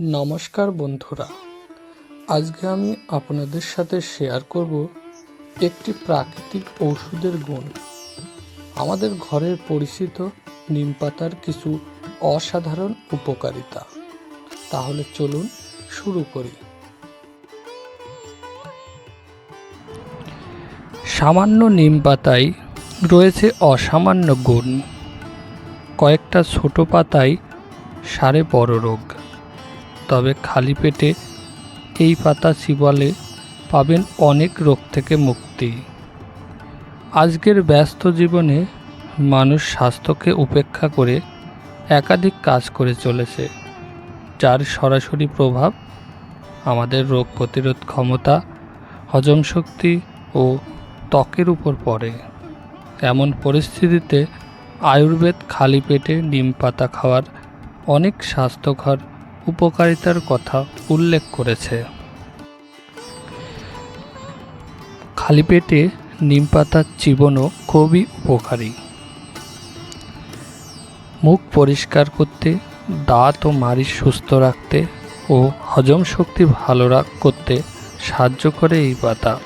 নমস্কার বন্ধুরা। আজকে আমি আপনাদের সাথে শেয়ার করব একটি প্রাকৃতিক ওষুধের গুণ। আমাদের ঘরের পরিচিত নিম পাতার কিছু অসাধারণ উপকারিতা। তাহলে চলুন শুরু করি। সামান্য নিম পাতায় রয়েছে অসামান্য গুণ। কয়েকটা ছোট পাতায় সারে বড় রোগ। তবে খালি পেটে এই পাতা চিবালে পাবেন অনেক রোগ থেকে মুক্তি। আজকের ব্যস্ত জীবনে মানুষ স্বাস্থ্যকে উপেক্ষা করে একাধিক কাজ করে চলেছে, যার সরাসরি প্রভাব আমাদের রোগ প্রতিরোধ ক্ষমতা, হজম শক্তি ও ত্বকের উপর পড়ে। এমন পরিস্থিতিতে আয়ুর্বেদ খালি পেটে নিম পাতা খাওয়ার অনেক স্বাস্থ্যকর উপকারিতার কথা উল্লেখ করেছে। খালি পেটে নিম পাতার চিবনও খুবই উপকারী। মুখ পরিষ্কার করতে, দাঁত ও মাড়ি সুস্থ রাখতে ও হজম শক্তি ভালো রাখ করতে সাহায্য করে এই পাতা।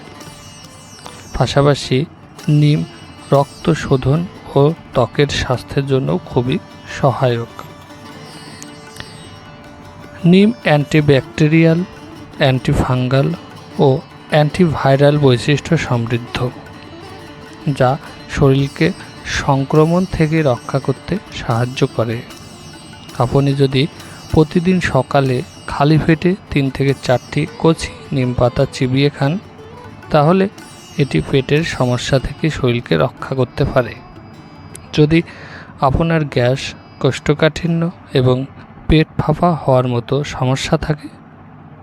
পাশাপাশি নিম, রক্ত শোধন ও ত্বকের স্বাস্থ্যের জন্য খুবই সহায়ক। নিম অ্যান্টিব্যাকটেরিয়াল, অ্যান্টিফাঙ্গাল ও অ্যান্টিভাইরাল বৈশিষ্ট্য সমৃদ্ধ, যা শরীরকে সংক্রমণ থেকে রক্ষা করতে সাহায্য করে। আপনি যদি প্রতিদিন সকালে খালি পেটে তিন থেকে চারটি কচি নিম পাতা চিবিয়ে খান, তাহলে এটি পেটের সমস্যা থেকে শরীরকে রক্ষা করতে পারে। যদি আপনার গ্যাস কোষ্ঠকাঠিন্য এবং পেট ফাঁপা হওয়ার মতো সমস্যা থাকে,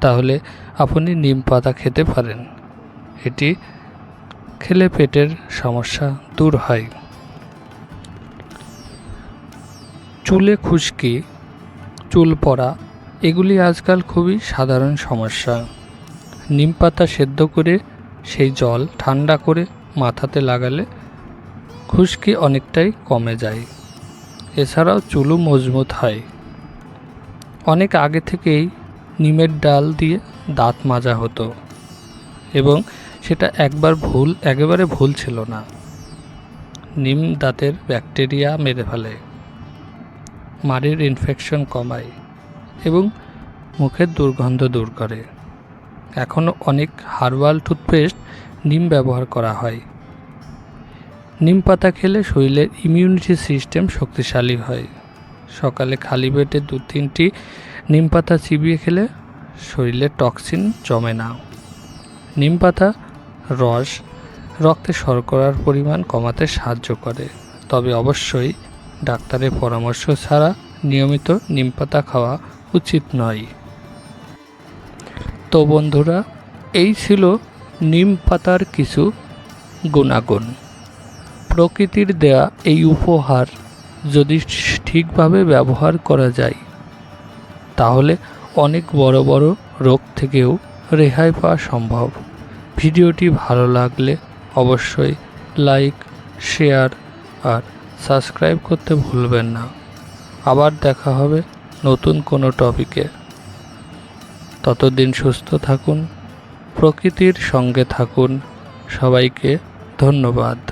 তাহলে আপনি নিম পাতা খেতে পারেন। এটি খেলে পেটের সমস্যা দূর হয়। চুলে খুশকি, চুল পড়া, এগুলি আজকাল খুবই সাধারণ সমস্যা। নিম পাতা সেদ্ধ করে সেই জল ঠান্ডা করে মাথাতে লাগালে খুশকি অনেকটাই কমে যায়। এছাড়াও চুলও মজবুত হয়। অনেক আগে থেকেই নিমের ডাল দিয়ে দাঁত মাজা হতো এবং সেটা একবার ভুল, একেবারে ভুল ছিল না। নিম দাঁতের ব্যাকটেরিয়া মেরে ফেলে, মাড়ির ইনফেকশন কমায় এবং মুখের দুর্গন্ধ দূর করে। এখনও অনেক হার্বাল টুথপেস্ট নিম ব্যবহার করা হয়। নিম পাতা খেলে শরীরের ইমিউনিটি সিস্টেম শক্তিশালী হয়। সকালে খালি পেটে দু তিনটি নিম পাতা চিবিয়ে খেলে শরীরে টক্সিন জমে না। নিম পাতা রস রক্তে শর্করার পরিমাণ কমাতে সাহায্য করে। তবে অবশ্যই ডাক্তারের পরামর্শ ছাড়া নিয়মিত নিম পাতা খাওয়া উচিত নয়। তো বন্ধুরা, এই ছিল নিম পাতার কিছু গুণাগুণ। প্রকৃতির দেয়া এই উপহার যদি ঠিকভাবে ব্যবহার করা যায়। তাহলে অনেক বড় বড় রোগ থেকেও রেহাই পাওয়া সম্ভব। ভিডিওটি ভালো লাগলে অবশ্যই লাইক, শেয়ার আর সাবস্ক্রাইব করতে ভুলবেন না। আবার দেখা হবে নতুন কোনো টপিকে। ততদিন সুস্থ থাকুন, প্রকৃতির সঙ্গে থাকুন। সবাইকে ধন্যবাদ।